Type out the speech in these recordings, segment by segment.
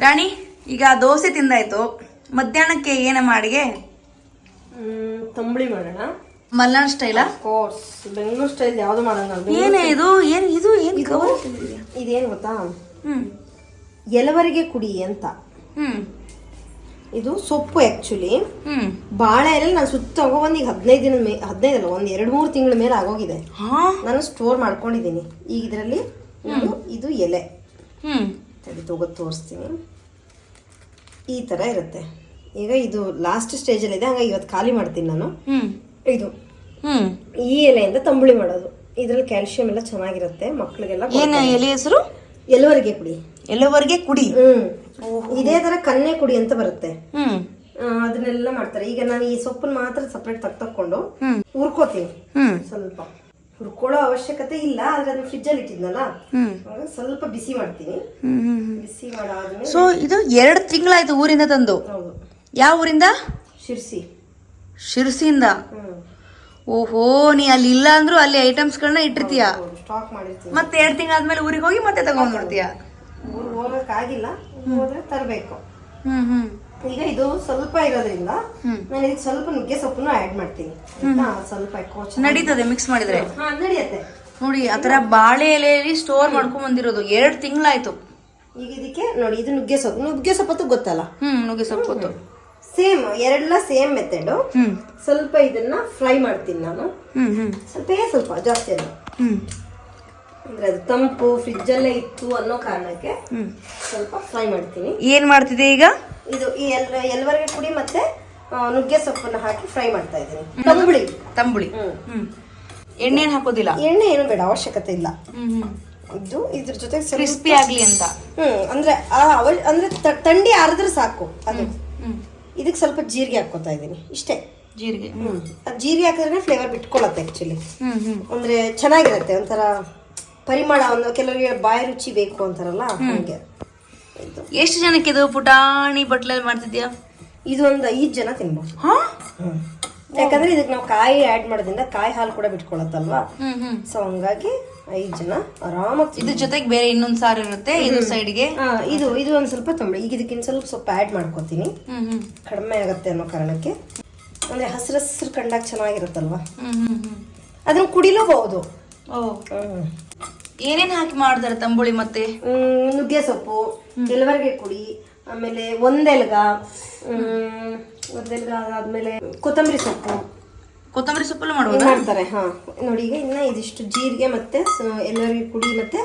ರಾಣಿ ಈಗ ದೋಸೆ ತಿಂದಾಯ್ತು. ಮಧ್ಯಾಹ್ನಕ್ಕೆ ಏನಮ್ಮ ಅಡಿಗೆ ತಂಬಳಿ ಮಾಡೋಣ. ಮಲ್ನಾಡ್ ಸ್ಟೈಲಾ ಕೋರ್ಸ್ ಬೆಂಗಳೂರು ಸ್ಟೈಲ್ ಯಾವುದು ಮಾಡೋಣ ಏನೇ ಇದು? ಏನು ಇದು? ಏನ್ ಇದೇನು ಗೊತ್ತಾ? ಹ್ಮ್. ಎಲವರಿಗೆ ಕುಡಿ ಅಂತ. ಹ್ಮ್. ಇದು ಸೊಪ್ಪು ಆ್ಯಕ್ಚುಲಿ ಬಾಳೆ ಎಲೆ ನಾನು ಸುತ್ತ ಒಂದು ಈಗ ಹದಿನೈದು ದಿನ ಮೇ ಹದಿನೈದು ಅಲ್ಲ ಒಂದು ಎರಡು ಮೂರು ತಿಂಗಳ ಮೇಲೆ ಆಗೋಗಿದೆ. ಹಾ? ನಾನು ಸ್ಟೋರ್ ಮಾಡ್ಕೊಂಡಿದ್ದೀನಿ. ಈಗ ಇದರಲ್ಲಿ ಇದು ಎಲೆ. ತಗೋದು ತೋರಿಸ್ತೀನಿ. ಈ ಥರ ಇರುತ್ತೆ. ಈಗ ಇದು ಲಾಸ್ಟ್ ಸ್ಟೇಜಲ್ಲಿದೆ ಹಂಗ ಇವತ್ತು ಖಾಲಿ ಮಾಡ್ತೀನಿ ನಾನು. ಇದು. ಈ ಎಲೆಯಿಂದ ತಂಬುಳಿ ಮಾಡೋದು. ಇದರಲ್ಲಿ ಕ್ಯಾಲ್ಸಿಯಂ ಎಲ್ಲ ಚೆನ್ನಾಗಿರುತ್ತೆ ಮಕ್ಕಳಿಗೆಲ್ಲ ಏನು ಎಲೆ ಹೆಸರು? ಎಲ್ಲವರಿಗೆ ಕುಡಿ. ಎಲ್ಲವರಿಗೆ ಕುಡಿ. ಹ್ಮ್. ಇದೇ ತರ ಕನ್ನೆ ಕುಡಿ ಅಂತ ಬರುತ್ತೆ. ಅದನ್ನೆಲ್ಲ ಮಾಡ್ತಾರೆ. ಈಗ ನಾನು ಈ ಸೊಪ್ಪನ್ನ ಮಾತ್ರ ಸಪ್ರೇಟ್ ತಗ್ ತಕ್ಕೊಂಡು. ಹುರ್ಕೋತೀನಿ. ಸ್ವಲ್ಪ. ಹುರ್ಕೊಳ್ಳೋ ಅವಶ್ಯಕತೆ ಇಲ್ಲ ಆದ್ರೆ ಅದನ್ನ ಫ್ರಿಜ್ಜಲ್ಲಿ ಇಟ್ಟಿದ್ನಲ್ಲ? ಸ್ವಲ್ಪ ಬಿಸಿ ಮಾಡ್ತೀನಿ. ಬಿಸಿ ಮಾಡಾದ್ಮೇಲೆ ಸೊ ಇದು ಎರಡು ತಿಂಗಳಾಯ್ತು ಊರಿಂದ ತಂದು? ಹೌದು. ಯಾವ ಊರಿಂದ? ಶಿರ್ಸಿ. ಶಿರ್ಸಿಯಿಂದ? ಓಹೋ ನೀ ಅಲ್ಲಿ ಇಲ್ಲ ಅಂದ್ರು ಅಲ್ಲಿ ಐಟಮ್ಸ್ಗಳನ್ನ ಇಟ್ಟಿರ್ತೀಯ? ಸ್ಟಾಕ್ ಮಾಡಿರ್ತೀನಿ. ಮತ್ತೆ ಎರಡು ತಿಂಗಳಾದ್ಮೇಲೆ ಊರಿಗೆ ಹೋಗಿ ಮತ್ತೆ ತಗೊಂಡ್ಬಿಡ್ತೀಯ ಊರಿಗೆ ಹೋಗಕ್ಕಾಗಿಲ್ಲ ಹೋದ್ರೆ ತರಬೇಕು. ಹ್ಮ್ ಹ್ಮ್. ಈಗ ಇದು ಸ್ವಲ್ಪ ಇರೋದ್ರಿಂದ ನಾನು ಇದಕ್ಕೆ ಸ್ವಲ್ಪ ನುಗ್ಗೆ ಸೊಪ್ಪನ್ನು ಆ್ಯಡ್ ಮಾಡ್ತೀನಿ. ಆಯ್ತಾ? ಸ್ವಲ್ಪ ನಡೀತದೆ ಮಿಕ್ಸ್ ಮಾಡಿದ್ರೆ? ಹಾ ನಡೆಯುತ್ತೆ. ನೋಡಿ ಆತರ ಬಾಳೆ ಎಲೆಯಲ್ಲಿ ಸ್ಟೋರ್ ಮಾಡ್ಕೊಂಡ್ ಬಂದಿರೋದು. ಎರಡು ತಿಂಗಳಾಯ್ತು. ಈಗ ಇದಕ್ಕೆ ನೋಡಿ ಇದು ನುಗ್ಗೆ ಸೊಪ್ಪು. ನುಗ್ಗೆ ಸೊಪ್ಪತ್ತು ಗೊತ್ತಲ್ಲ? ಹ್ಮ್ ನುಗ್ಗೆ ಸೊಪ್ಪು ಗೊತ್ತು ಸೇಮ್ ಎರಡೆಲ್ಲ ಸೇಮ್ ಮೆಥಡು ಹ್ಮ್. ಸ್ವಲ್ಪ ಇದನ್ನ ಫ್ರೈ ಮಾಡ್ತೀನಿ ನಾನು. ಸ್ವಲ್ಪ ಹ್ಮ್. ಸ್ವಲ್ಪೇ ಸ್ವಲ್ಪ ಜಾಸ್ತಿ ಅಲ್ಲ. ಹ್ಮ್. ಅಂದ್ರೆ ಅದು ತಂಪು ಫ್ರಿಜ್ಜಲ್ಲೇ ಇತ್ತು ಅನ್ನೋ ಕಾರಣಕ್ಕೆ ಸ್ವಲ್ಪ ಫ್ರೈ ಮಾಡ್ತೀನಿ. ಏನ್ ಮಾಡ್ತಿದೆ ಈಗ? ಇದು ಈ ಎಲ್ ಎಲ್ವರೆಗೆ ಪುಡಿ ಮತ್ತೆ ನುಗ್ಗೆ ಸೊಪ್ಪನ್ನ ಹಾಕಿ ಫ್ರೈ ಮಾಡ್ತಾ ಇದ್ದೀನಿ. ತಂಬುಳಿ. ತಂಬುಳಿ. ಎಣ್ಣೆ ಏನು ಎಣ್ಣೆನ್ ಹಾಕೋದಿಲ್ಲ? ಎಣ್ಣೆ ಏನು ಬೇಡ ಅವಶ್ಯಕತೆ ಇಲ್ಲ. ಇದು ಇದ್ರ ಜೊತೆ ಕ್ರಿಸ್ಪಿ ಆಗ್ಲಿ ಅಂತ. ಹ್ಮ್ ಅಂದ್ರೆ ಅಂದ್ರೆ ತಂಡಿ ಅರ್ದ್ರೆ ಆರಿದ್ರೆ ಸಾಕು ಅದು. ಇದಕ್ಕೆ ಸ್ವಲ್ಪ ಜೀರಿಗೆ ಹಾಕೋತಾ ಇದ್ದೀನಿ ಇಷ್ಟೇ. ಜೀರಿಗೆ ಹ್ಮ್. ಅದು ಜೀರಿಗೆ ಹಾಕಿದ್ರೆ ಫ್ಲೇವರ್ ಬಿಟ್ಕೊಳತ್ತೆ ಆಕ್ಚುಲಿ ಅಂದ್ರೆ ಚೆನ್ನಾಗಿರುತ್ತೆ ಒಂಥರ ಪರಿಮಳ ಒಂದು ಕೆಲವರಿಗೆ ಬಾಯಿ ರುಚಿ ಬೇಕು ಅಂತಾರಲ್ಲ ಹಾಗೆ. ಎಷ್ಟು ಜನಕ್ಕೆ ಇದು ಪುಟಾಣಿ ಬಟ್ಲಲ್ಲಿ ಮಾಡ್ತಿದ್ಯಾ ಇದು ಒಂದು ಐದು ಜನ ತಿನ್ಬೋದು. ಹಾ? ಯಾಕಂದ್ರೆ ಇದಕ್ಕೆ ನಾವು ಕಾಯಿ ಆ್ಯಡ್ ಮಾಡೋದ್ರಿಂದ ಕಾಯಿ ಹಾಲು ಕೂಡ ಬಿಟ್ಕೊಳತ್ತಲ್ವಾ? ಸೊ ಹಂಗಾಗಿ ಐದು ಜನ ಆರಾಮಾಗಿ ಇದ್ರ ಜೊತೆಗೆ ಬೇರೆ ಇನ್ನೊಂದು ಸಾರು ಇರುತ್ತೆ ಇದು ಸೈಡ್ಗೆ ಇದು ಇದು ಒಂದು ಸ್ವಲ್ಪ ತೊಂಬಳಿ ಈಗ ಇದಕ್ಕಿಂತ ಸ್ವಲ್ಪ ಸ್ವಲ್ಪ ಆ್ಯಡ್ ಮಾಡ್ಕೊತೀನಿ. ಕಡಿಮೆ ಆಗುತ್ತೆ ಅನ್ನೋ ಕಾರಣಕ್ಕೆ. ಅಂದ್ರೆ ಹಸಿರು ಹಸಿರು ಕಂಡಾಗ ಚೆನ್ನಾಗಿರುತ್ತಲ್ವಾ? ಅದನ್ನ ಕುಡಿಲೂಬಹುದು ಓ. ಏನೇನ್ ಹಾಕಿ ಮಾಡ್ತಾರೆ ತಂಬುಳಿ ಮತ್ತೆ? ಹ್ಮ್, ನುಗ್ಗೆ ಸೊಪ್ಪು ಕೆಲವರಿಗೆ ಕುಡಿ ಆಮೇಲೆ ಒಂದೆಲ್ಗ ಹ್ಮ್, ಒಂದೆಲ್ಗ ಆದ್ಮೇಲೆ ಕೊತ್ತಂಬರಿ ಸೊಪ್ಪು. ಕೊತ್ತಂಬರಿ ಸೊಪ್ಪಲ್ಲಿ ಮಾಡ್ಬೋದು? ಮಾಡ್ತಾರೆ ಹಾ. ನೋಡಿ ಈಗ ಇನ್ನ ಇದಿಷ್ಟು ಜೀರಿಗೆ ಮತ್ತೆ ಎಲ್ಲರಿಗೆ ಕುಡಿ ಮತ್ತೆ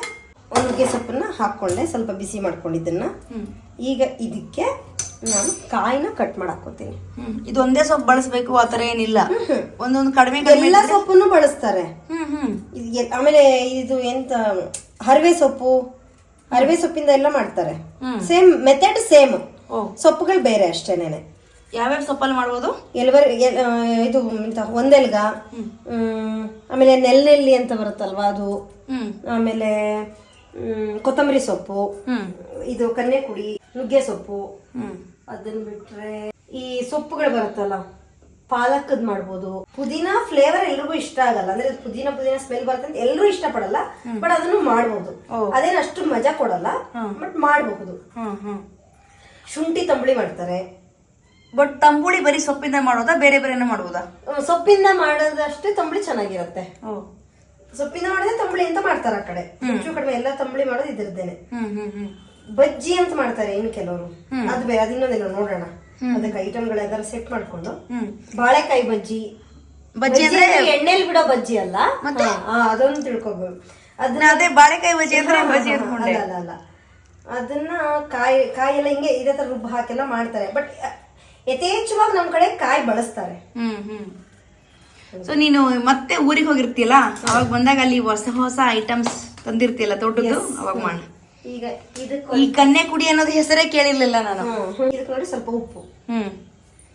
ನುಗ್ಗೆ ಸೊಪ್ಪನ್ನ ಹಾಕೊಂಡೆ ಸ್ವಲ್ಪ ಬಿಸಿ ಮಾಡ್ಕೊಂಡಿದ್ದನ್ನ. ಈಗ ಇದಕ್ಕೆ ನಾನು ಕಾಯಿನ ಕಟ್ ಮಾಡಾಕೋತೀನಿ. ಇದು ಒಂದೇ ಸೊಪ್ಪು ಬಳಸ್ಬೇಕು ಆತರ ಏನಿಲ್ಲ. ಒಂದೊಂದು ಕಡಿಮೆ ಎಲ್ಲ ಸೊಪ್ಪನ್ನು ಬಳಸ್ತಾರೆ. ಆಮೇಲೆ ಇದು ಎಂತ ಹರಿವೆ ಸೊಪ್ಪು ಹರಿವೆ ಸೊಪ್ಪಿಂದ ಎಲ್ಲ ಮಾಡ್ತಾರೆ. Same method same. ಸೊಪ್ಪುಗಳು ಬೇರೆ ಅಷ್ಟೇನೆ ಯಾವ್ಯಾವ ಸೊಪ್ಪಲ್ಲಿ ಮಾಡ್ಬೋದು? ಎಲ್ವರ್ ಎಲ್- ಇದು ಎಂತ ಒಂದೆಲ್ಗ. ಆಮೇಲೆ ನೆಲ್ನೆಲ್ಲಿ ಅಂತ ಬರುತ್ತಲ್ವಾ ಅದು? ಆಮೇಲೆ ಕೊತ್ತಂಬರಿ ಸೊಪ್ಪು ಇದು ಕನ್ನೆ ಕುಡಿ ನುಗ್ಗೆ ಸೊಪ್ಪು ಅದನ್ನ ಬಿಟ್ರೆ ಈ ಸೊಪ್ಪುಗಳು ಬರುತ್ತಲ್ಲ ಪಾಲಕದ್ ಮಾಡ್ಬೋದು. ಪುದೀನ ಫ್ಲೇವರ್ ಎಲ್ರಿಗೂ ಇಷ್ಟ ಆಗಲ್ಲ. ಅಂದ್ರೆ ಪುದೀನ ಪುದೀನ ಸ್ಮೆಲ್ ಬರುತ್ತೆ ಅಂತ ಎಲ್ಲರೂ ಇಷ್ಟಪಡಲ್ಲ ಬಟ್ ಅದನ್ನು ಮಾಡ್ಬೋದು. ಅದೇನು ಅಷ್ಟು ಮಜಾ ಕೊಡಲ್ಲ ಬಟ್ ಮಾಡಬಹುದು ಶುಂಠಿ ತಂಬುಳಿ ಮಾಡ್ತಾರೆ. ಬಟ್ ತಂಬುಳಿ ಬರೀ ಸೊಪ್ಪಿಂದ ಮಾಡೋದಾ ಬೇರೆ ಬೇರೆನ ಮಾಡ್ಬೋದಾ? ಸೊಪ್ಪಿಂದ ಮಾಡೋದಷ್ಟೇ ತಂಬುಳಿ ಚೆನ್ನಾಗಿರುತ್ತೆ. ಓ ಸೊಪ್ಪಿಂದ ಮಾಡಿದ್ರೆ ತಂಬಳಿ ಅಂತ ಮಾಡ್ತಾರೆ ಆ ಕಡೆ. ಹೆಚ್ಚು ಕಡಿಮೆ ಎಲ್ಲ ತಂಬಳಿ ಮಾಡೋದು ಇದ್ರದ್ದೇನೆ. ಬಜ್ಜಿ ಅಂತ ಮಾಡ್ತಾರೆ ಇನ್ನು ಕೆಲವರು. ಅದು ಬೇರೆ ಅದಿನ್ನೊಂದಿಲ್ಲ ನೋಡೋಣ. ಅದಕ್ಕೆ ಐಟಮ್ಗಳೆಲ್ಲ ಸೆಟ್ ಮಾಡ್ಕೊಂಡು. ಬಾಳೆಕಾಯಿ ಬಜ್ಜಿ. ಬಜ್ಜಿ ಅಂದ್ರೆ ಎಣ್ಣೆಲಿ ಬಿಡೋ ಬಜ್ಜಿ ಅಲ್ಲ? ಮತ್ತೆ? ಅದೊಂದು ತಿಳ್ಕೊಬೋದು. ಅದನ್ನ ಅದೇ ಬಾಳೆಕಾಯಿ ಬಜ್ಜಿ ಅಂದ್ರೆ ಬಜ್ಜಿ ಅನ್ಕೊಂಡೆ ಅಲ್ಲ ಅಲ್ಲ ಅಲ್ಲ. ಅದನ್ನ ಕಾಯಿ ಕಾಯಿ ಎಲ್ಲ ಹಿಂಗೆ ಇದೇ ತರ ರುಬ್ಬ ಹಾಕೆಲ್ಲ ಮಾಡ್ತಾರೆ. ಬಟ್ ಯಥೇಚ್ಛವಾಗಿ ನಮ್ ಕಡೆ ಕಾಯಿ ಬಳಸ್ತಾರೆ. ಹ್ಮ್ ಹ್ಮ್. ಸೊ ನೀನು ಮತ್ತೆ ಊರಿಗೆ ಹೋಗಿರ್ತೀಯಲ್ಲ? ಅವಾಗ ಬಂದಾಗ ಅಲ್ಲಿ ಹೊಸ ಹೊಸ ಐಟಮ್ಸ್ ತಂದಿರ್ತೀಯಲ್ಲ ತೋಟದ್ದು? ಅವಾಗ ಮಾಡ. ಈಗ ಇದಕ್ಕೆ ಈ ಕನ್ಯಾ ಕುಡಿ ಅನ್ನೋದು ಹೆಸರೇ ಕೇಳಿರ್ಲಿಲ್ಲ ನಾನು. ಇದಕ್ಕೆ ನೋಡಿ ಸ್ವಲ್ಪ ಉಪ್ಪು. ಹ್ಮ್.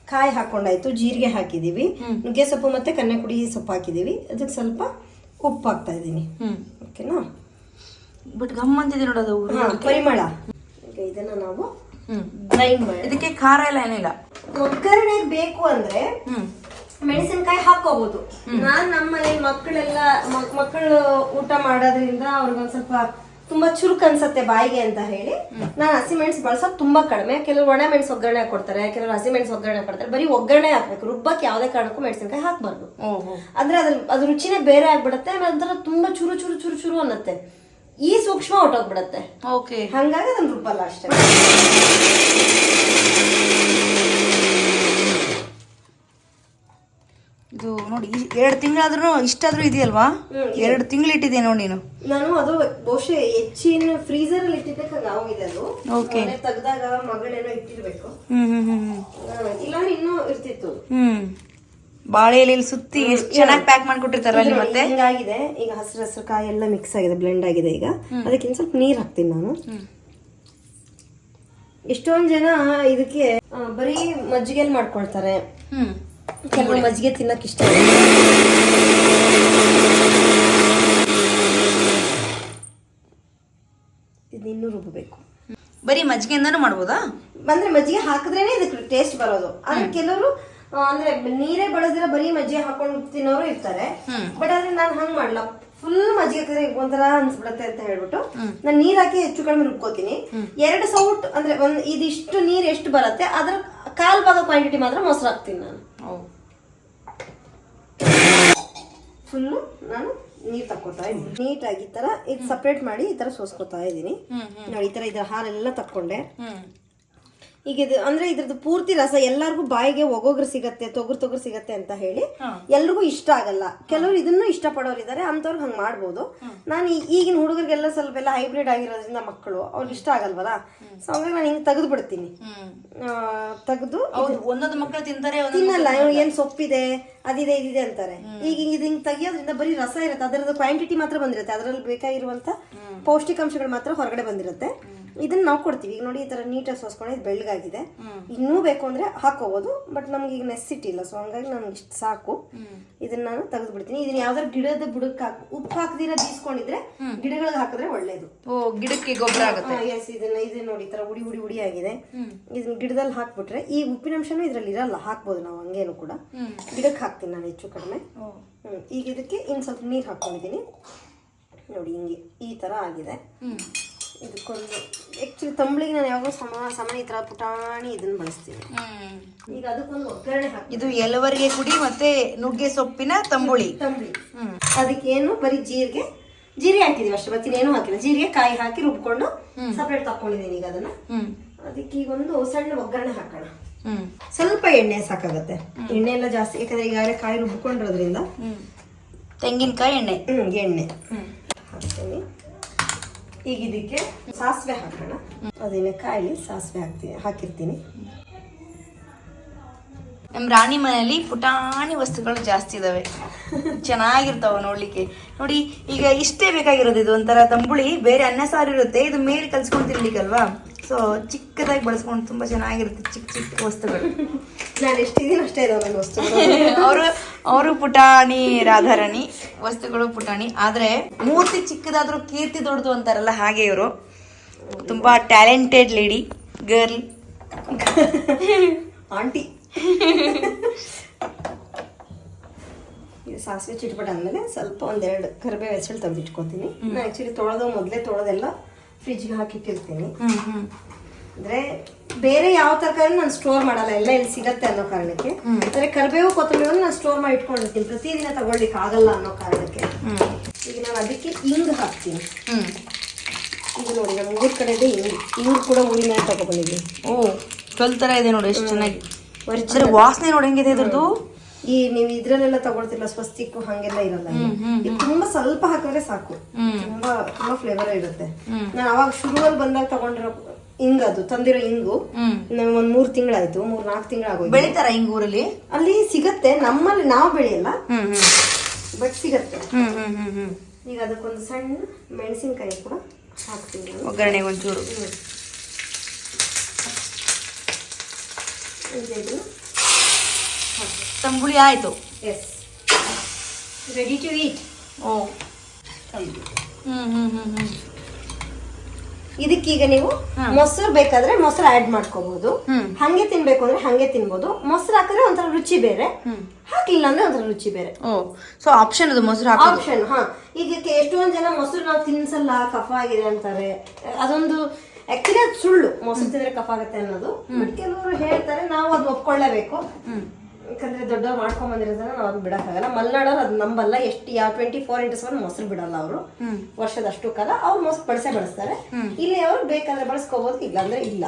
ಕಾಯಿ ಹಾಕೊಂಡಾಯ್ತು ಜೀರಿಗೆ ಹಾಕಿದೀವಿ. ನುಗ್ಗೆ ಸೊಪ್ಪು ಮತ್ತೆ ಕನ್ನೆಕುಡಿ ಸೊಪ್ಪು ಹಾಕಿದೀವಿ. ಅದಕ್ಕೆ ಸ್ವಲ್ಪ ಉಪ್ಪು ಹಾಕ್ತಾ ಇದ್ದೀನಿ. ಓಕೆನಾ ಬಟ್ ಗಮ್ಮಂತಿದೆ ನೋಡೋದು ಹಾ ಪರಿಮಳ. ಈಗ ಇದನ್ನ ನಾವು ಗ್ರೈಂಡ್ ಮಾಡಿ ಇದಕ್ಕೆ ಖಾರ ಎಲ್ಲ ಏನಿಲ್ಲ. ಒಗ್ಗರಣೆ ಬೇಕು ಅಂದ್ರೆ ಹ್ಮ್. ಮೆಣಸಿನಕಾಯಿ ಹಾಕೋಬಹುದು ನಾನ್ ನಮ್ಮ ಮನೇಲಿ ಮಕ್ಕಳೆಲ್ಲ ಮಕ್- ಮಕ್ಕಳು ಊಟ ಮಾಡೋದ್ರಿಂದ ಅವ್ರಿಗೊಂದ್ ಸ್ವಲ್ಪ ತುಂಬಾ ಚುರುಕ್ ಅನ್ಸತ್ತೆ ಬಾಯಿಗೆ ಅಂತ ಹೇಳಿ. ನಾನು ಹಸಿಮೆಣಸು ಬಳಸೋದು ತುಂಬಾ ಕಡಿಮೆ. ಕೆಲವರು ಒಣ ಮೆಣಸು ಒಗ್ಗರಣೆ ಕೊಡ್ತಾರೆ ಕೆಲವರು ಹಸಿಮೆಣಸು ಒಗ್ಗರಣೆ ಕೊಡ್ತಾರೆ. ಬರೀ ಒಗ್ಗರಣೆ ಹಾಕ್ಬೇಕು. ರುಬ್ಬಕ್ಕೆ ಯಾವುದೇ ಕಾರಣಕ್ಕೂ ಮೆಣಸಿನ್ಕಾಯಿ ಹಾಕ್ಬಾರ್ದು. ಅಂದ್ರೆ ಅದ್ರ ಅದ್ರ ರುಚಿನೇ ಬೇರೆ ಆಗ್ಬಿಡುತ್ತೆ ಅದರ ತುಂಬಾ ಚುರು ಚುರು ಚುರು ಚುರು ಅನ್ನತ್ತೆ. ಈ ಸೂಕ್ಷ್ಮ ಹೊಟ್ಟೋಗ್ಬಿಡತ್ತೆ ಓಕೆ. ಹಂಗಾಗಿ ಅದನ್ನ ರುಬ್ಬಲ್ಲ ಅಷ್ಟೇ. ಇದು ನೋಡಿ ಎರಡು ತಿಂಗಳಾದ್ರೂ ಇಷ್ಟಾದ್ರೂ ಇದೆಯಲ್ವಾ? ಎರಡು ತಿಂಗಳು ಇಟ್ಟಿದೆ ನೋಡಿ ನೀನು? ನಾನು ಅದು ಬಹುಶಃ ಹೆಚ್ಚಿನ ಫ್ರೀಸರ್ ಅಲ್ಲಿ ಇಟ್ಟಿದ್ದಕ್ಕೆ ಅದು. ಮನೆ ತೆಗ್ದಾಗ ಮಗಳೇನೋ ಇಟ್ಟಿರ್ಬೇಕು. ಇಲ್ಲಾಂದ್ರೆ ಇನ್ನೂ ಇರ್ತಿತ್ತು. ಹ್ಮ್. ಬಾಳೆ ಎಲೆಯಲ್ಲಿ ಸುತ್ತಿ ಎಷ್ಟು ಚೆನ್ನಾಗಿ ಪ್ಯಾಕ್ ಮಾಡ್ಕೊಟ್ಟಿರ್ತಾರಲ್ಲ ಅಲ್ಲಿ ಮತ್ತೆ? ಹಿಂಗಾಗಿದೆ ಈಗ ಹಸಿರು ಹಸಿರು ಕಾಯಿ ಎಲ್ಲ ಮಿಕ್ಸ್ ಆಗಿದೆ ಬ್ಲೆಂಡ್ ಆಗಿದೆ ಈಗ. ಅದಕ್ಕೆ ಇನ್ನು ಸ್ವಲ್ಪ ನೀರ್ ಹಾಕ್ತೀನಿ ನಾನು. ಎಷ್ಟೊಂದ್ ಜನ ಇದಕ್ಕೆ ಬರೀ ಮಜ್ಜಿಗೆಲ್ ಮಾಡ್ಕೊಳ್ತಾರೆ. ಹ್ಮ್. ಮಜ್ಜಿಗೆ ತಿನ್ನಕ್ಕೆ ಇಷ್ಟ ಇನ್ನೂ ರುಬ್ಬಬೇಕು ಬರೀ ಮಜ್ಜಿಗೆಯಿಂದನೂ ಮಾಡ್ಬೋದಾ? ಅಂದ್ರೆ ಮಜ್ಜಿಗೆ ಹಾಕಿದ್ರೇನೆ ಇದಕ್ಕೆ ಟೇಸ್ಟ್ ಬರೋದು. ಆದ್ರೆ ಕೆಲವರು ಅಂದ್ರೆ ನೀರೇ ಬಳಸಿದ್ರೆ ಬರೀ ಮಜ್ಜಿಗೆ ಹಾಕೊಂಡು ತಿನ್ನೋರು ಇರ್ತಾರೆ. ಬಟ್ ಆದ್ರೆ ನಾನು ಹಂಗ್ ಮಾಡಲ್ಲ ಫುಲ್ ಮಜ್ಜಿಗೆ ಹಾಕಿದ್ರೆ ಒಂಥರ ಅನ್ಸ್ಬಿಡತ್ತೆ ಅಂತ ಹೇಳ್ಬಿಟ್ಟು ನಾನು ನೀರ್ ಹಾಕಿ ಹೆಚ್ಚು ಕಡಿಮೆ ರುಬ್ಕೋತೀನಿ. ಎರಡು ಸೌಟ್ ಅಂದ್ರೆ ಒಂದ್ ಇದಿಷ್ಟು ನೀರ್ ಎಷ್ಟು ಬರುತ್ತೆ ಅದ್ರ ಕಾಲ್ ಭಾಗ ಕ್ವಾಂಟಿಟಿ ಮಾತ್ರ ಮೊಸರು ಹಾಕ್ತೀನಿ ನಾನು. ಫುಲ್ಲು ನಾನು ನೀರು ತಕ್ಕೋತಾ ಇದ್ದೀನಿ. ನೀಟಾಗಿ ಈ ತರ ಇದು ಸಪ್ರೇಟ್ ಮಾಡಿ ಈ ತರ ಸೋಸ್ಕೋತಾ ಇದ್ದೀನಿ. ನೋಡಿ ಈ ತರ ಇದ್ರ ಹಾಲೆಲ್ಲ ತಕ್ಕೊಂಡೆ. ಈಗ ಇದು ಅಂದ್ರೆ ಇದ್ರದ್ದು ಪೂರ್ತಿ ರಸ ಎಲ್ಲರಿಗೂ ಬಾಯಿಗೆ ಒಗೊಗ್ರು ಸಿಗತ್ತೆ ತೊಗರು ತೊಗರು ಸಿಗತ್ತೆ ಅಂತ ಹೇಳಿ ಎಲ್ರಿಗೂ ಇಷ್ಟ ಆಗಲ್ಲ. ಕೆಲವರು ಇದನ್ನು ಇಷ್ಟಪಡೋರು ಇದ್ದಾರೆ ಅಂತವ್ರಿಗೆ ಹಂಗ ಮಾಡ್ಬೋದು. ನಾನು ಈಗಿನ ಹುಡುಗರಿಗೆಲ್ಲ ಸ್ವಲ್ಪ ಎಲ್ಲ ಹೈಬ್ರಿಡ್ ಆಗಿರೋದ್ರಿಂದ ಮಕ್ಕಳು ಅವ್ರಿಗೆ ಇಷ್ಟ ಆಗಲ್ವಲ್ಲ? ಸೊ ಹಂಗಾಗಿ ನಾನು ಹಿಂಗೆ ತೆಗೆದು ಬಿಡ್ತೀನಿ. ತೆಗೆದು ಒಂದೊಂದು ಮಕ್ಕಳು ತಿಂತಾರೆ ತಿನ್ನಲ್ಲ ಏನು ಏನ್ ಸೊಪ್ಪಿದೆ ಅದಿದೆ ಇದಿದೆ ಅಂತಾರೆ. ಈಗ ಇದು ಹಿಂಗ್ ತೆಗಿಯೋದ್ರಿಂದ ಬರೀ ರಸ ಇರುತ್ತೆ ಅದರದ್ದು ಕ್ವಾಂಟಿಟಿ ಮಾತ್ರ ಬಂದಿರುತ್ತೆ ಅದರಲ್ಲಿ ಬೇಕಾಗಿರುವಂತ ಪೌಷ್ಟಿಕಾಂಶಗಳು ಮಾತ್ರ ಹೊರಗಡೆ ಬಂದಿರುತ್ತೆ. ಇದನ್ನ ನಾವು ಕೊಡ್ತೀವಿ. ಈಗ ನೋಡಿ ಈ ತರ ನೀಟಾಗಿ ಸೋಸ್ಕೊಂಡು ಇದು ಬೆಳ್ಳಗಾಗಿದೆ. ಇನ್ನೂ ಬೇಕು ಅಂದ್ರೆ ಹಾಕೋಬಹುದು ಬಟ್ ನಮ್ಗೆ ಈಗ ನೆಸಿಟಿ ಇಲ್ಲ ಸೊ ಹಂಗಾಗಿ ನಮ್ಗೆ ಇಷ್ಟು ಸಾಕು. ಇದನ್ನ ನಾನು ತೆಗೆದು ಬಿಡ್ತೀನಿ ಇದನ್ನ ಯಾವ್ದಾದ್ರು ಗಿಡದ ಬುಡಕ್ಕೆ ಹಾಕಿ ಉಪ್ಪು ಹಾಕದಿರ ಬೀಸ್ಕೊಂಡಿದ್ರೆ ಗಿಡಗಳಿಗೆ ಹಾಕಿದ್ರೆ ಒಳ್ಳೇದು. ಓ ಗಿಡಕ್ಕೆ ಗೊಬ್ಬರ ಆಗುತ್ತೆ. ಎಸ್ ಇದನ್ನ ಇದು ನೋಡಿ ಈ ತರ ಉಡಿ ಉಡಿ ಉಡಿ ಆಗಿದೆ. ಇದನ್ನ ಗಿಡದಲ್ಲಿ ಹಾಕ್ಬಿಟ್ರೆ ಈ ಉಪ್ಪಿನಂಶನೂ ಇದ್ರಲ್ಲಿ ಇರಲ್ಲ. ಹಾಕ್ಬೋದು ನಾವು ಹಂಗೇನು ಕೂಡ. ಗಿಡಕ್ಕೆ ಹಾಕ್ತೀನಿ ನಾನು ಹೆಚ್ಚು ಕಡಿಮೆ. ಈಗ ಇದಕ್ಕೆ ಇನ್ನು ಸ್ವಲ್ಪ ನೀರು ಹಾಕೊಂಡಿದೀನಿ ನೋಡಿ ಹಿಂಗೆ ಈ ಥರ ಆಗಿದೆ. ಇದಕ್ಕೊಂದು ಆ್ಯಕ್ಚುಲಿ ತಂಬ್ಳಿಗೆ ನಾನು ಯಾವಾಗಲೂ ಸಮ ಸಮಾನ ಈ ಥರ ಪುಟಾಣಿ ಇದನ್ನು ಬಳಸ್ತೀನಿ. ಈಗ ಅದಕ್ಕೊಂದು ಒಗ್ಗರಣೆ ಹಾಕಿ ಇದು ಎಲವರಿಗೆ ಕುಡಿ ಮತ್ತೆ ನುಗ್ಗೆ ಸೊಪ್ಪಿನ ತಂಬುಳಿ. ತಂಬುಳಿ. ಅದಕ್ಕೇನು ಬರೀ ಜೀರಿಗೆ ಜೀರಿಗೆ ಹಾಕಿದೀವಿ ಅಷ್ಟೇ ಮತ್ತೆ ಏನು ಹಾಕಿಲ್ಲ. ಜೀರಿಗೆ ಕಾಯಿ ಹಾಕಿ ರುಬ್ಕೊಂಡು ಸಪ್ರೇಟ್ ತಕ್ಕೊಂಡಿದ್ದೀನಿ ಈಗ ಅದನ್ನ. ಅದಕ್ಕೆ ಈಗ ಒಂದು ಸಣ್ಣ ಒಗ್ಗರಣೆ ಹಾಕೋಣ. ಸ್ವಲ್ಪ ಎಣ್ಣೆ ಸಾಕಾಗತ್ತೆ. ಎಣ್ಣೆ ಎಲ್ಲ ಜಾಸ್ತಿ ಯಾಕಂದ್ರೆ ಈಗಾಗಲೇ ಕಾಯಿ ರುಬ್ಕೊಂಡಿರೋದ್ರಿಂದ. ತೆಂಗಿನಕಾಯಿ ಎಣ್ಣೆ. ಹ್ಮ್ ಎಣ್ಣೆ. ಹಾಕ್ತೀನಿ. ಈಗ ಇದಕ್ಕೆ ಸಾಸಿವೆ ಹಾಕೋಣ. ಅದನ್ನ ಕಾಯಿ ಸಾಸಿವೆ ಹಾಕ್ತೀನಿ, ಹಾಕಿರ್ತೀನಿ. ನಮ್ಮ ರಾಣಿ ಮನೆಯಲ್ಲಿ ಪುಟಾಣಿ ವಸ್ತುಗಳು ಜಾಸ್ತಿ ಇದಾವೆ. ಚೆನ್ನಾಗಿರ್ತಾವ ನೋಡ್ಲಿಕ್ಕೆ. ನೋಡಿ, ಈಗ ಇಷ್ಟೇ ಬೇಕಾಗಿರೋದು ಇದು ಒಂಥರ ತಂಬುಳಿ, ಬೇರೆ ಅನ್ನ ಸಾರು ಇರುತ್ತೆ, ಇದು ಮೇಲೆ ಕಲ್ಸ್ಕೊಂಡು ತಿನ್ಲಿಕ್ಕಲ್ವಾ ಸೊ ಚಿಕ್ಕದಾಗಿ ಬಳಸ್ಕೊಂಡು ತುಂಬಾ ಚೆನ್ನಾಗಿರುತ್ತೆ ಚಿಕ್ಕ ಚಿಕ್ಕ ವಸ್ತುಗಳು. ನಾನು ಎಷ್ಟಿದ್ದೀನಿ ಅಷ್ಟೇ ಇದಾವೆ ನನ್ನ ವಸ್ತು ಅವರು ಅವರು ಪುಟಾಣಿ ರಾಧಾರಾಣಿ ವಸ್ತುಗಳು ಪುಟಾಣಿ. ಆದ್ರೆ ಮೂರ್ತಿ ಚಿಕ್ಕದಾದ್ರೂ ಕೀರ್ತಿ ದೊಡ್ಡದು ಅಂತಾರಲ್ಲ ಹಾಗೆ ಇವರು. ತುಂಬಾ ಟ್ಯಾಲೆಂಟೆಡ್ ಲೇಡಿ ಗರ್ಲ್. ಆಂಟಿ. ಸಾಸಿವೆ ಚಿಟ್ಪಟ ಆದ್ಮೇಲೆ ಸ್ವಲ್ಪ ಒಂದೆರಡು ಕರಿಬೇವು ಹೆಸರು ತೆಗೆದಿಟ್ಕೋತೀನಿ ನಾನು ಆ್ಯಕ್ಚುಲಿ ತೊಳೆದು ಮೊದಲೇ ತೊಳೆದೆಲ್ಲ ಫ್ರಿಜ್ಗೆ ಹಾಕಿಟ್ಟಿರ್ತೀನಿ. ಅಂದ್ರೆ ಬೇರೆ ಯಾವ ತರಕಾರಿ ನಾನು ಸ್ಟೋರ್ ಮಾಡಲ್ಲ ಎಲ್ಲ ಇಲ್ಲಿ ಸಿಗತ್ತೆ ಅನ್ನೋ ಕಾರಣಕ್ಕೆ. ಅಂದ್ರೆ ಕರಿಬೇವು ಕೊತ್ತಂಬರಿ ನಾನು ಸ್ಟೋರ್ ಮಾಡಿ ಇಟ್ಕೊಂಡಿರ್ತೀನಿ. ಪ್ರತಿದಿನ ತಗೊಳ್ಲಿಕ್ಕೆ ಆಗಲ್ಲ ಅನ್ನೋ ಕಾರಣಕ್ಕೆ. ಈಗ ನಾನು ಅದಕ್ಕೆ ಇಂಗ್ ಹಾಕ್ತೀನಿ. ಈಗ ನೋಡಿ ನಮ್ಮ ಊರ್ ಕಡೆ ಇಂಗ್. ಇಂಗ್ ಕೂಡ ಮೇಲೆ ತಗೊಬಂದಿದ್ದೀನಿ. ಓ ಟ್ವೆಲ್ ತರ ಇದೆ ನೋಡಿ ಎಷ್ಟು ಚೆನ್ನಾಗಿ. ಒರಿಜಿನಲ್ ವಾಸನೆ ನೋಡಂಗಿದೆ ಹೆಂಗಿದೆ ಇದ್ರದ್ದು? ಈ ನೀವು ಇದ್ರಲ್ಲೆಲ್ಲ ತಗೊಳ್ತಿಲ್ಲ ಸ್ವಸ್ತಿಕ್ಕು ಹಂಗೆಲ್ಲ ಇರಲ್ಲ. ಇದು ಸ್ವಲ್ಪ ಹಾಕಿದ್ರೆ ಸಾಕು. ತುಂಬಾ ತುಂಬಾ ಫ್ಲೇವರ್ ಇರುತ್ತೆ. ನಾನು ಅವಾಗ ಶುರುವಲ್ಲಿ ಬಂದಾಗ ತಗೊಂಡಿರೋ ಇಂಗ್ ಅದು ತಂದಿರೋ ಇಂಗು. ಒಂದ್ ಮೂರ್ ತಿಂಗಳಾಯ್ತು ಮೂರ್ ನಾಲ್ಕು ತಿಂಗಳಾಗೋಯ್ತು. ಬೆಳಿತಾರ ಹಿಂಗ್ ಊರಲ್ಲಿ? ಅಲ್ಲಿ ಸಿಗತ್ತೆ ನಮ್ಮಲ್ಲಿ ನಾವು ಬೆಳೆಯಲ್ಲ. ಬಟ್ ಸಿಗತ್ತೆ. ಈಗ ಅದಕ್ಕೊಂದು ಸಣ್ಣ ಮೆಣಸಿನ್ಕಾಯಿ ಕೂಡ ಹಾಕ್ತೀನಿ ಒಗ್ಗರಣೆ ಒಂಚೂರು. ತಂಬುಳಿ ಆಯ್ತು. ಎಸ್ ರೆಡಿ ಟು ಈಟ್ ಓ. ಹ್ಮ್ ಹ್ಮ್ ಹ್ಮ್ ಹ್ಮ್. ಇದಕ್ಕೀಗ ನೀವು ಮೊಸರು ಬೇಕಾದ್ರೆ ಮೊಸರು ಆಡ್ ಮಾಡ್ಕೋಬಹುದು ಹಂಗೆ ತಿನ್ಬೇಕು ಅಂದ್ರೆ ಹಂಗೆ ತಿನ್ಬೋದು. ಮೊಸರು ಹಾಕಿದ್ರೆ ಒಂಥರ ರುಚಿ ಬೇರೆ. ಹಾಕ್ಲಿಲ್ಲ ಅಂದ್ರೆ ಒಂಥರ ರುಚಿ ಬೇರೆ. ಓ ಸೊ ಆಪ್ಷನ್ ಅದು ಮೊಸರು ಆಪ್ಷನ್ ಹಾ. ಈಗ ಎಷ್ಟೊಂದು ಎಷ್ಟೊಂದ್ ಜನ ಮೊಸರು ನಾವು ತಿನ್ಸಲ್ಲ ಕಫ ಆಗಿದೆ ಅಂತಾರೆ. ಅದೊಂದು ಆಕ್ಚುಲಿ ಅದು ಸುಳ್ಳು. ಮೊಸರು ತಿಂದ್ರೆ ಕಫ ಆಗುತ್ತೆ ಅನ್ನೋದು ಬಟ್ ಕೆಲವರು ಹೇಳ್ತಾರೆ ನಾವು ಅದು ಒಪ್ಕೊಳ್ಳೇಬೇಕು. ಯಾಕಂದ್ರೆ ದೊಡ್ಡವ್ರು ಮಾಡ್ಕೊಂಡ್ ಬಂದಿರೋದನ್ನ ನಾವು ಅದು ಬಿಡಕ್ಕಾಗಲ್ಲ. ಮಲ್ನಾಡವ್ರು ಅದು ನಂಬಲ್ಲ. ಎಷ್ಟು ಯಾವ ಟ್ವೆಂಟಿ ಫೋರ್ ಇಂಟು ಸೆವೆನ್ ಮೊಸರು ಬಿಡಲ್ಲ ಅವರು. ವರ್ಷದ ಅಷ್ಟು ಕಾಲ ಅವ್ರು ಮೊಸರು ಬಳಸೇ ಬಳಸ್ತಾರೆ ಇಲ್ಲಿ ಅವ್ರು ಬೇಕಾದ್ರೆ ಬಳಸ್ಕೋಬಹುದು ಇಲ್ಲ. ಅಂದ್ರೆ ಇಲ್ಲ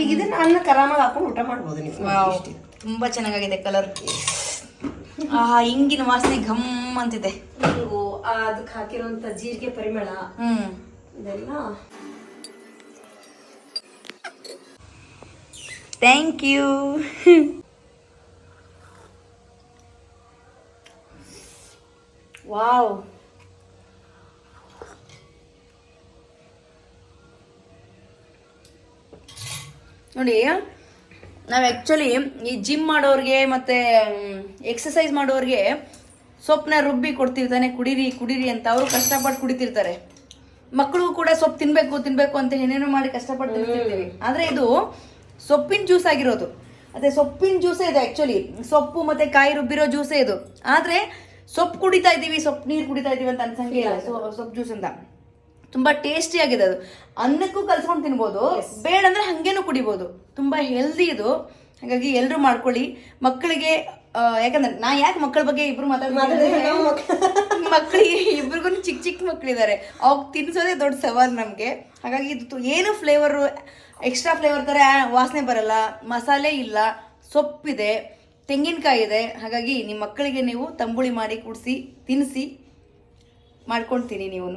ಈಗ ಇದನ್ನ ಅನ್ನ ಕರಾಮಾಗಿ ಹಾಕೊಂಡು ಊಟ ಮಾಡ್ಬೋದು ನೀವು. ತುಂಬಾ ಚೆನ್ನಾಗಿದೆ ಕಲರ್ ಆ ಇಂಗಿನ ವಾಸನೆ ಘಮ್ ಅಂತಿದೆ. ಅದಕ್ಕೆ ಹಾಕಿರುವಂತ ಜೀರಿಗೆ ಪರಿಮಳ. ಇದೆಲ್ಲ. Thank you wow. ನೋಡಿ ನಾವು ಆ್ಯಕ್ಚುಲಿ ಈ ಜಿಮ್ ಮಾಡೋರಿಗೆ ಮತ್ತು ಎಕ್ಸಸೈಸ್ ಮಾಡೋರಿಗೆ ಸೊಪ್ಪನ್ನ ರುಬ್ಬಿ ಕೊಡ್ತಿರ್ತಾನೆ ತಾನೆ ಕುಡೀರಿ ಕುಡೀರಿ ಅಂತ. ಅವರು ಕಷ್ಟಪಟ್ಟು ಕುಡಿತಿರ್ತಾರೆ. ಮಕ್ಕಳು ಕೂಡ ಸೊಪ್ಪು ತಿನ್ಬೇಕು ತಿನ್ಬೇಕು ಅಂತ ಏನೇನೋ ಮಾಡಿ ಕಷ್ಟಪಟ್ಟು ತಿಂತಿರ್ತೀವಿ. ಆದ್ರೆ ಇದು ಸೊಪ್ಪಿನ ಜ್ಯೂಸ್ ಆಗಿರೋದು. ಅದೇ ಸೊಪ್ಪಿನ ಜ್ಯೂಸೇ ಇದೆ ಆ್ಯಕ್ಚುಲಿ ಸೊಪ್ಪು ಮತ್ತೆ ಕಾಯಿ ರುಬ್ಬಿರೋ ಜ್ಯೂಸೇ ಇದು. ಆದ್ರೆ ಸೊಪ್ಪು ಕುಡಿತಾ ಇದ್ದೀವಿ ಸೊಪ್ಪು ನೀರು ಕುಡಿತಾ ಇದ್ದೀವಿ ಅಂತ ಅನ್ಸಂಗೆ ಇಲ್ಲ ಸೊಪ್ಪು ಜ್ಯೂಸ್ ಅಂತ. ತುಂಬಾ ಟೇಸ್ಟಿ ಆಗಿದೆ ಅದು. ಅನ್ನಕ್ಕೂ ಕಲ್ಸ್ಕೊಂಡು ತಿನ್ಬೋದು. ಬೇಡ ಅಂದ್ರೆ ಹಂಗೇನು ಕುಡಿಬೋದು. ತುಂಬಾ ಹೆಲ್ದಿ ಇದು. ಹಾಗಾಗಿ ಎಲ್ಲರೂ ಮಾಡ್ಕೊಳ್ಳಿ. ಮಕ್ಕಳಿಗೆ ಯಾಕಂದ್ರೆ ನಾ ಯಾಕೆ ಮಕ್ಕಳ ಬಗ್ಗೆ ಇಬ್ರು ಮಾತಾಡ್ತೀನಿ ಮಕ್ಕಳಿಗೆ ಇಬ್ರಿಗೂ ಚಿಕ್ಕ ಚಿಕ್ಕ ಮಕ್ಕಳಿದ್ದಾರೆ ಅವಾಗ ತಿನ್ಸೋದೇ ದೊಡ್ಡ ಸವಾಲು ನಮಗೆ. ಹಾಗಾಗಿ ಇದು ಏನು ಫ್ಲೇವರು ಎಕ್ಸ್ಟ್ರಾ ಫ್ಲೇವರ್ ಥರ ವಾಸನೆ ಬರಲ್ಲ. ಮಸಾಲೆ ಇಲ್ಲ. ಸೊಪ್ಪಿದೆ. ತೆಂಗಿನಕಾಯಿ ಇದೆ. ಹಾಗಾಗಿ ನಿಮ್ಮ ಮಕ್ಕಳಿಗೆ ನೀವು ತಂಬುಳಿ ಮಾಡಿ ಕುಡಿಸಿ ತಿನ್ನಿಸಿ ಮಾಡ್ಕೊಳ್ತೀನಿ ನೀವು